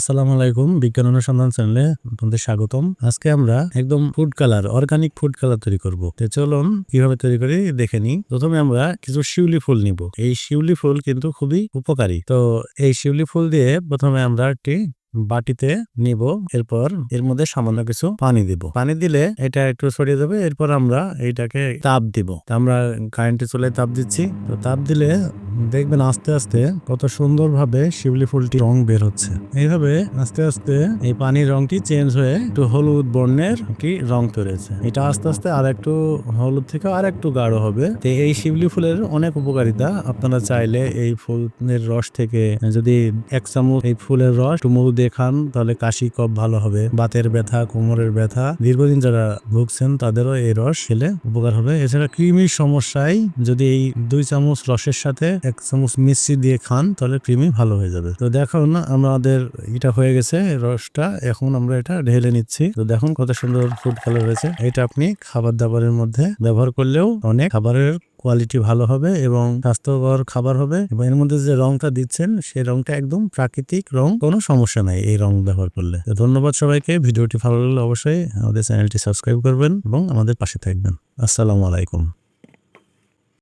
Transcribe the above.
আসসালামু আলাইকুম, বিজ্ঞান অনুসন্ধান চ্যানেলে আপনাদের স্বাগতম। আজকে আমরা একদম food colour organic food colour তৈরি করব। তো চলুন কীভাবে তৈরি করি দেখে নিই। প্রথমে আমরা কিছু শিউলি ফুল নিব। এই শিউলি ফুল কিন্তু খুবই উপকারী। তো এই শিউলি ফুল দিয়ে প্রথমে আমরা একটি বাটিতে নিব, এরপর এর মধ্যে সামান্য কিছু পানি দিব। পানি দিলে এটা একটু ছড়িয়ে যাবে, এরপর আমরা এইটাকে তাপ দিব। আমরা কারেন্টে চলে তাপ দিচ্ছি। তো তাপ দিলে দেখবেন আস্তে আস্তে কত সুন্দরভাবে শিউলি ফুলটি রং বের হচ্ছে। এইভাবে আস্তে আস্তে এই পানির রংটি চেঞ্জ হয়ে একটু হলুদ বর্ণের একটি রং তৈরি এটা আস্তে আস্তে আর একটু হলুদ থেকে আর একটু গাঢ় হবে। তো এই শিউলি ফুলের অনেক উপকারিতা। আপনারা চাইলে এই ফুলের রস থেকে যদি এক চামচ এই ফুলের রস একটু মধু দিয়ে খান, তাহলে কাশি কফ ভালো হবে। বাতের ব্যথা, কোমরের ব্যথা, দীর্ঘদিন যারা ভুগছেন, তাদেরও এই রস খেলে উপকার হবে। এছাড়া কৃমির সমস্যায় যদি এই দুই চামচ রসের সাথে এক চামচ মিষ্টি দিয়ে খান, তাহলে কৃমি ভালো হয়ে যাবে। তো দেখুন আমাদের এটা হয়ে গেছে রসটা, এখন আমরা এটা ঢেলে নিচ্ছি। তো দেখুন কত সুন্দর ফুড কালার হয়েছে। এটা আপনি খাবার দাবারের মধ্যে ব্যবহার করলেও অনেক খাবারের কোয়ালিটি ভালো হবে এবং স্বাস্থ্যকর খাবার হবে। এবং এর মধ্যে যে রংটা দিচ্ছেন, সেই রংটা একদম প্রাকৃতিক রং, কোনো সমস্যা নাই এই রং ব্যবহার করলে। ধন্যবাদ সবাইকে। ভিডিওটি ভালো লাগলে অবশ্যই আমাদের চ্যানেলটি সাবস্ক্রাইব করবেন এবং আমাদের পাশে থাকবেন। আসসালামু আলাইকুম।